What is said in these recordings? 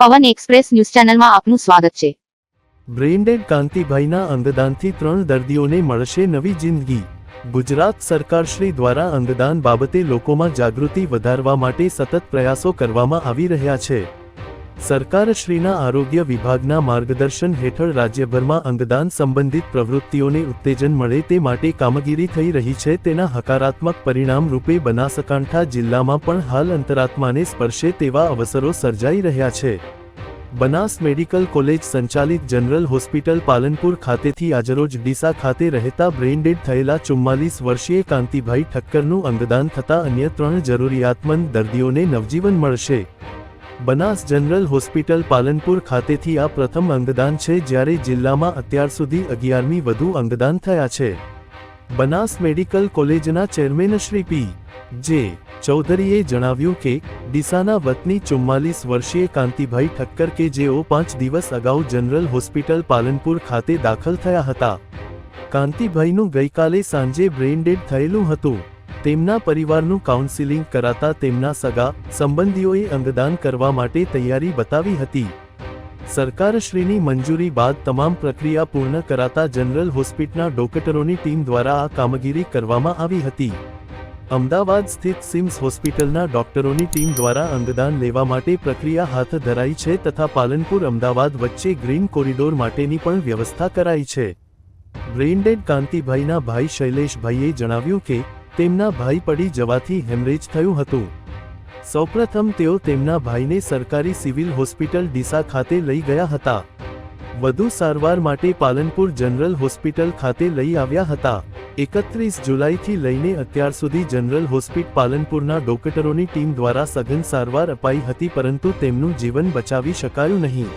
પવન express news ચેનલમાં આપનું સ્વાગત છે. બ્રેઇનડેડ કાંતિભાઈના અંગદાનથી ત્રણ દર્દીઓને મળશે નવી જિંદગી. ગુજરાત સરકારશ્રી દ્વારા અંગદાન બાબતે લોકોમાં જાગૃતિ વધારવા માટે સતત પ્રયાસો કરવામાં આવી રહ્યા છે. સરકારશ્રીના આરોગ્ય વિભાગના માર્ગદર્શન હેઠળ રાજ્યભરમાં અંગદાન સંબંધિત પ્રવૃત્તિઓને ઉત્તેજન મળે તે માટે કામગીરી થઈ રહી છે. તેના હકારાત્મક પરિણામ રૂપે બનાસકાંઠા જિલ્લામાં પણ હાલ અંતરાત્માને સ્પર્શે તેવા અવસરો સર્જાઈ રહ્યા છે. બનાસ મેડિકલ કોલેજ સંચાલિત જનરલ હોસ્પિટલ પાલનપુર ખાતેથી આજરોજ ડીસા ખાતે રહેતા બ્રેઇનડેડ થયેલા ચુમ્માલીસ વર્ષીય કાંતિભાઈ ઠક્કરનું અંગદાન થતાં અન્ય ત્રણ જરૂરિયાતમંદ દર્દીઓને નવજીવન મળશે. બનાસ જનરલ હોસ્પિટલ પાલનપુર ખાતેથી આ પ્રથમ અંગદાન છે જ્યારે જિલ્લામાં અત્યાર સુધી અગિયારમી વધુ અંગદાન થયા છે. બનાસ મેડિકલ કોલેજના ચેરમેન શ્રી પી. જે. ચૌધરીએ જણાવ્યું કે, ડીસાના વતની ચુમ્માલીસ વર્ષીય કાંતિભાઈ ઠક્કર કે જેઓ પાંચ દિવસ અગાઉ જનરલ હોસ્પિટલ પાલનપુર ખાતે દાખલ થયા હતા. કાંતિભાઈનું ગઈકાલે સાંજે બ્રેઇનડેડ થયેલું હતું. તેમના પરિવારનું કાઉન્સિલિંગ કરાતા તેમના સગા, સંબંધીઓએ અંગદાન કરવા માટે તૈયારી બતાવી હતી. સરકારશ્રીની મંજૂરી બાદ તમામ પ્રક્રિયા પૂર્ણ કરાતા જનરલ હોસ્પિટલના ડોક્ટરોની ટીમ દ્વારા આ કામગીરી કરવામાં આવી હતી. અમદાવાદ સ્થિત સિમ્સ હોસ્પિટલના ડોક્ટરોની ટીમ દ્વારા અંગદાન લેવા માટે પ્રક્રિયા હાથ ધરાઈ છે તથા પાલનપુર અમદાવાદ વચ્ચે ગ્રીન કોરિડોર માટેની પણ વ્યવસ્થા કરાઈ છે. બ્રેઇનડેડ કાંતિભાઈના ભાઈ શૈલેષભાઈએ જણાવ્યું કે તેમના ભાઈ પડી જવાથી હેમરેજ થયું હતું. સૌપ્રથમ તેઓ તેમના ભાઈને સરકારી સિવિલ હોસ્પિટલ ડીસા ખાતે લઈ ગયા હતા. વધુ સારવાર માટે પાલનપુર જનરલ હોસ્પિટલ ખાતે લઈ આવ્યા હતા. એકત્રીસ જુલાઈથી લઈને અત્યાર સુધી જનરલ હોસ્પિટલ પાલનપુરના ડોક્ટરોની ટીમ દ્વારા સઘન સારવાર અપાઈ હતી પરંતુ તેમનું જીવન બચાવી શકાયું નહીં.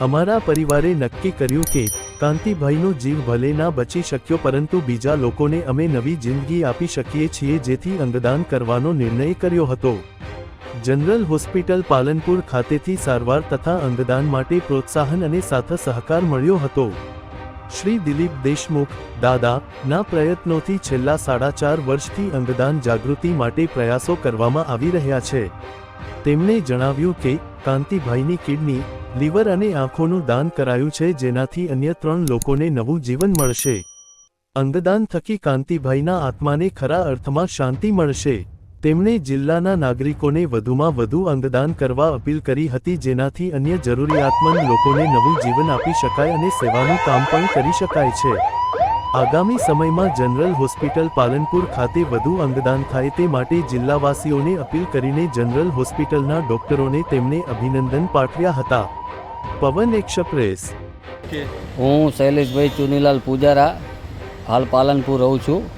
અમારા પરિવારે નક્કી કર્યું કે કાંતિભાઈનો જીવ ભલે ના બચી શક્યો પરંતુ બીજા લોકોને અમે નવી જિંદગી આપી શકીએ છીએ જેથી અંગદાન કરવાનો નિર્ણય કર્યો હતો. જનરલ હોસ્પિટલ પાલનપુર ખાતેથી સારવાર તથા અંગદાન માટે પ્રોત્સાહન અને સાથ સહકાર મળ્યો હતો. શ્રી દિલીપ દેશમુખ, દાદા, ના પ્રયત્નોથી છેલ્લા સાડા ચાર વર્ષથી અંગદાન જાગૃતિ માટે પ્રયાસો કરવામાં આવી રહ્યા છે. તેમણે જણાવ્યું કે કાંતિભાઈની કિડની, લીવર અને આંખોનું દાન કરાયું છે જેનાથી અન્ય ત્રણ લોકોને નવું જીવન મળશે. અંગદાન થકી કાંતિભાઈના આત્માને ખરા અર્થમાં શાંતિ મળશે. તેમણે જિલ્લાના નાગરિકોને વધુમાં વધુ અંગદાન કરવા અપીલ કરી હતી જેનાથી અન્ય જરૂરિયાતમંદ લોકોને નવું જીવન આપી શકાય અને સેવાનું કામ પણ કરી શકાય છે. આગામી સમયમાં જનરલ હોસ્પિટલ પાલનપુર ખાતે વધુ અંગદાન થાય તે માટે જિલ્લાવાસીઓને અપીલ કરીને જનરલ હોસ્પિટલના ડોક્ટરોને તેમને અભિનંદન પાઠવ્યા હતા. પવન એક્સપ્રેસ. હું શૈલેષભાઈ ચુનીલાલ પૂજારા હાલ પાલનપુર રહું છું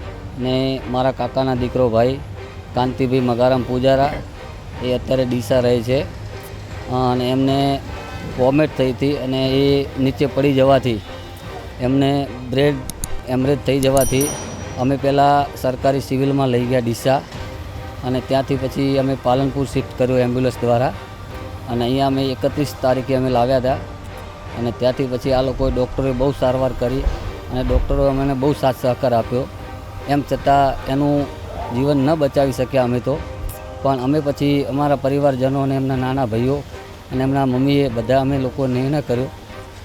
ને મારા કાકાના દીકરો ભાઈ કાંતિભાઈ મગારામ પૂજારા એ અત્યારે ડીસા રહે છે. અને એમને વોમેટ થઈ હતી અને એ નીચે પડી જવાથી એમને બ્રેડ એમરેજ થઈ જવાથી અમે પહેલાં સરકારી સિવિલમાં લઈ ગયા ડીસા અને ત્યાંથી પછી અમે પાલનપુર શિફ્ટ કર્યું એમ્બ્યુલન્સ દ્વારા અને અહીંયા અમે એકત્રીસ તારીખે અમે લાવ્યા હતા અને ત્યાંથી પછી આ લોકોએ ડૉક્ટરોએ બહુ સારવાર કરી અને ડૉક્ટરોએ અમને બહુ સાથ સહકાર આપ્યો. એમ છતાં એનું જીવન ન બચાવી શક્યા અમે તો. પણ અમે પછી અમારા પરિવારજનો અને એમના નાના ભાઈઓ અને એમના મમ્મીએ બધા અમે લોકો નિર્ણય કર્યો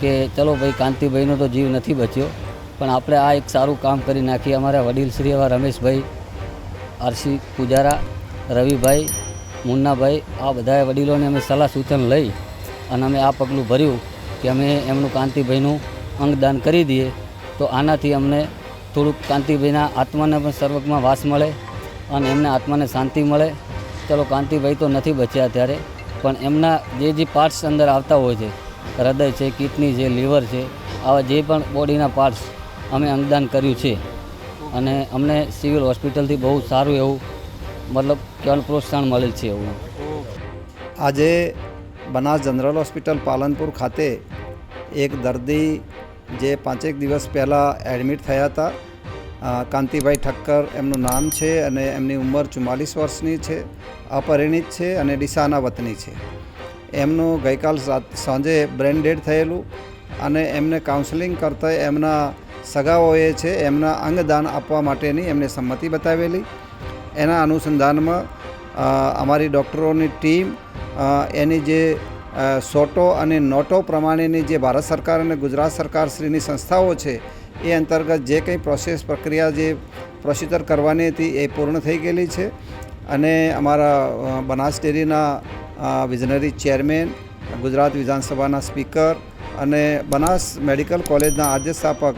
કે ચલો ભાઈ કાંતિભાઈનો તો જીવ નથી બચ્યો. પણ આપણે આ એક સારું કામ કરી નાખીએ. અમારા વડીલ શ્રી એવા રમેશભાઈ, આરસી પૂજારા, રવિભાઈ, મુન્નાભાઈ, આ બધા વડીલોને અમે સલાહ સૂચન લઈ અને અમે આ પગલું ભર્યું કે અમે એમનું કાંતિભાઈનું અંગદાન કરી દઈએ. તો આનાથી અમને થોડુંક કાંતિભાઈના આત્માને પણ સર્વકમાં વાસ મળે અને એમના આત્માને શાંતિ મળે. ચલો, કાંતિભાઈ તો નથી બચ્યા ત્યારે પણ એમના જે જે પાર્ટ્સ અંદર આવતા હોય છે, હૃદય છે, કિડની છે, લીવર છે, આવા જે પણ બોડીના પાર્ટ્સ અમે અંગદાન કર્યું છે. અને અમને સિવિલ હોસ્પિટલથી બહુ સારું એવું, મતલબ કહેવાનું પ્રોત્સાહન મળેલ છે એવું. આજે બનાસ જનરલ હોસ્પિટલ પાલનપુર ખાતે એક દર્દી જે પાંચેક દિવસ પહેલાં એડમિટ થયા હતા કાંતિભાઈ ઠક્કર, એમનું નામ છે અને એમની ઉંમર ચુમ્માલીસ વર્ષની છે, અપરિણિત છે અને ડીસાના વતની છે. એમનું ગઈકાલ સાંજે બ્રેન ડેડ થયેલું અને એમને કાઉન્સેલિંગ કરતા એમના સગાઓએ છે એમના અંગદાન આપવા માટેની એમને સંમતિ બતાવેલી. એના અનુસંધાનમાં અમારી ડૉક્ટરોની ટીમ એની જે સોટો અને નોટો પ્રમાણેની જે ભારત સરકાર અને ગુજરાત સરકાર શ્રીની સંસ્થાઓ છે એ અંતર્ગત જે કંઈ પ્રોસેસ પ્રક્રિયા જે પ્રોસિજર કરવાની હતી એ પૂર્ણ થઈ ગયેલી છે. અને અમારા બનાસ ડેરીના વિઝનરી ચેરમેન ગુજરાત વિધાનસભાના સ્પીકર અને બનાસ મેડિકલ કોલેજના આદ્ય સ્થાપક અ,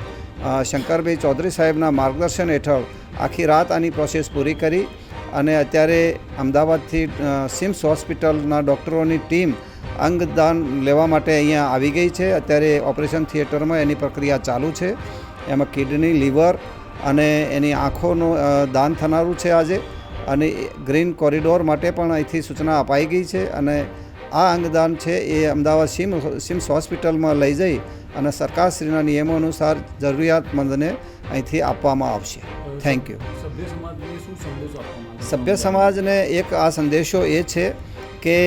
શંકરભાઈ ચૌધરી સાહેબના માર્ગદર્શન હેઠળ આખી રાત આની પ્રોસેસ પૂરી કરી અને અત્યારે અમદાવાદથી સિમ્સ હોસ્પિટલના ડૉક્ટરોની ટીમ અંગદાન લેવા માટે અહીંયા આવી ગઈ છે. અત્યારે ઓપરેશન થિયેટરમાં એની પ્રક્રિયા ચાલુ છે. એમાં કિડની, લીવર અને એની આંખોનું દાન થનારું છે આજે. અને ગ્રીન કોરિડોર માટે પણ અહીંથી સૂચના અપાઈ ગઈ છે અને આ અંગદાન છે એ અમદાવાદ સિમ સિમ્સ હોસ્પિટલમાં લઈ જઈ અને સરકારશ્રીના નિયમો અનુસાર જરૂરિયાતમંદને અહીંથી આપવામાં આવશે. થેન્ક યુ સભ્ય સમાજને એક આ સંદેશો એ છે કે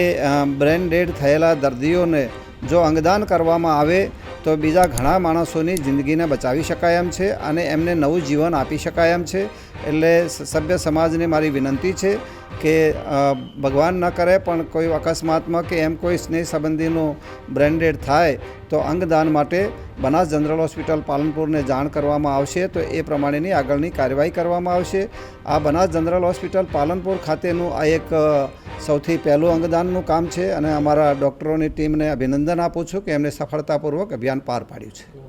બ્રેન ડેડ થયેલા દર્દીઓને જો અંગદાન કરવામાં આવે તો બીજા ઘણા માણસોની જિંદગીને બચાવી શકાય એમ છે અને એમને નવું જીવન આપી શકાય એમ છે. એટલે સભ્ય સમાજને મારી વિનંતી છે કે ભગવાન ન કરે પણ કોઈ અકસ્માતમાં કે એમ કોઈ સ્નેહ સંબંધીનું બ્રેન્ડેડ થાય, તો અંગદાન માટે બનાસ જનરલ હોસ્પિટલ પાલનપુરને જાણ કરવામાં આવશે. તો એ પ્રમાણેની આગળની કાર્યવાહી કરવામાં આવશે. આ બનાસ જનરલ હોસ્પિટલ પાલનપુર ખાતેનું આ એક સૌથી પહેલું અંગદાનનું કામ છે અને અમારા ડૉક્ટરોની ટીમને અભિનંદન આપું છું કે એમને સફળતાપૂર્વક અભિયાન પાર પાડ્યું છે.